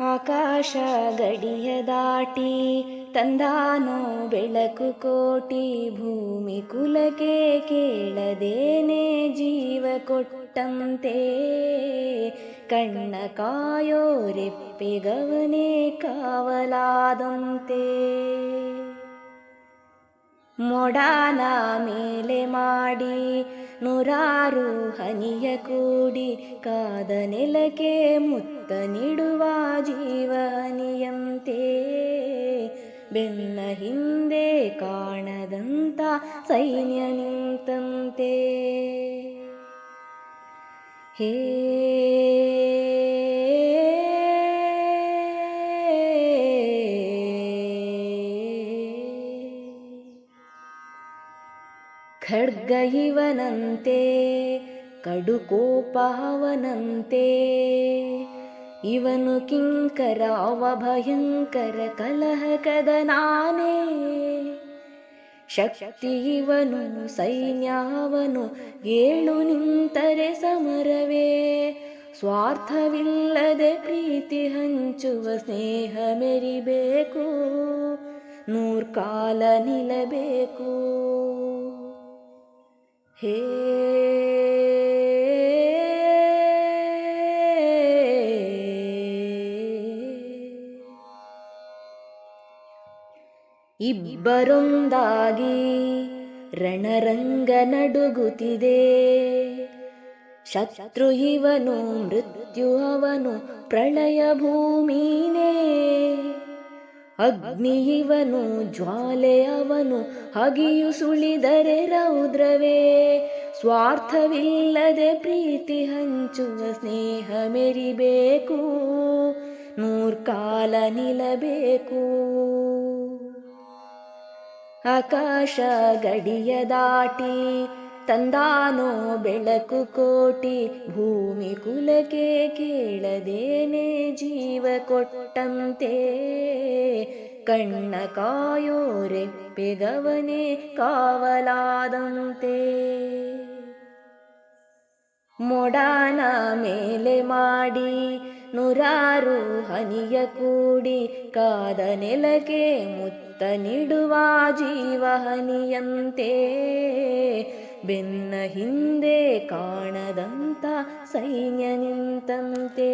ಆಕಾಶ ಗಡಿಯ ದಾಟಿ, ತಂದಾನೋ ಬೆಳಕು ಕೋಟಿ, ಭೂಮಿ ಕುಲಕ್ಕೆ ಕೇಳದೇನೆ ಜೀವ ಕೊಟ್ಟಂತೆ. ಕಣ್ಣ ಕಾಯೋ ರೆಪ್ಪೆಗವನೇ ಕಾವಲಾದಂತೆ. ಮೊಡಾನ ಮೇಲೆ ಮಾಡಿ ನೂರಾರು ಹನಿಯ ಕೂಡಿ ಕಾದ ನೆಲಕ್ಕೆ ಮುತ್ತ ನೀಡುವ ಜೀವನಿಯಂತೆ. ಬೆನ್ನ ಹಿಂದೆ ಕಾಣದಂತ ಸೈನ್ಯ ನಿಂತಂತೆ ಹೇ ಖಡ್ಗ ಇವನಂತೆ ಕಡುಕೋಪವನಂತೆ ಇವನು ಕಿಂಕರ ಭಯಂಕರ ಕಲಹಕದ ನಾನೇ. ಶಕ್ತಿ ಇವನು ಸೈನ್ಯವನು ಏಳು ನಿಂತರೆ ಸಮರವೇ. ಸ್ವಾರ್ಥವಿಲ್ಲದೆ ಪ್ರೀತಿ ಹಂಚುವ ಸ್ನೇಹ ಮೆರಿಬೇಕು, ನೂರ್ಕಾಲ ನಿಲ್ಲಬೇಕು. ಹೇ ಇಬ್ಬರೊಂದಾಗಿ ರಣರಂಗ ನಡುಗುತ್ತಿದೆ. ಶತ್ರು ಇವನು ಮೃತ್ಯು ಅವನು ಪ್ರಳಯ ಭೂಮಿನೇ. ಅಗ್ನಿ ಇವನು ಜ್ವಾಲೆಯವನು ಹಗಿಯು ಸುಳಿದರೆ ರೌದ್ರವೇ. ಸ್ವಾರ್ಥವಿಲ್ಲದೆ ಪ್ರೀತಿ ಹಂಚುವ ಸ್ನೇಹ ಮೆರಿಬೇಕು, ನೂರ್ಕಾಲ ನಿಲ್ಲಬೇಕು. ಆಕಾಶ ಗಡಿಯ ದಾಟಿ ತಂದಾನೋ ಬೆಳಕು ಕೋಟಿ, ಭೂಮಿ ಕುಲಕ್ಕೆ ಕೇಳದೇನೆ ಜೀವ ಕೊಟ್ಟಂತೆ. ಕಣ್ಣ ಕಾಯೋ ರೆಪ್ಪೆಗವನೇ ಕಾವಲಾದಂತೆ. ಮೊಡಾನ ಮೇಲೆ ಮಾಡಿ ನೂರಾರು ಹನಿಯ ಕೂಡಿ ಕಾದ ನೆಲಕ್ಕೆ ಮುತ್ತ ನೀಡುವ ಜೀವಹನಿಯಂತೆ ಬೆನ್ನ ಹಿಂದೆ ಕಾಣದಂತ ಸೈನ್ಯ ನಿಂತಂತೆ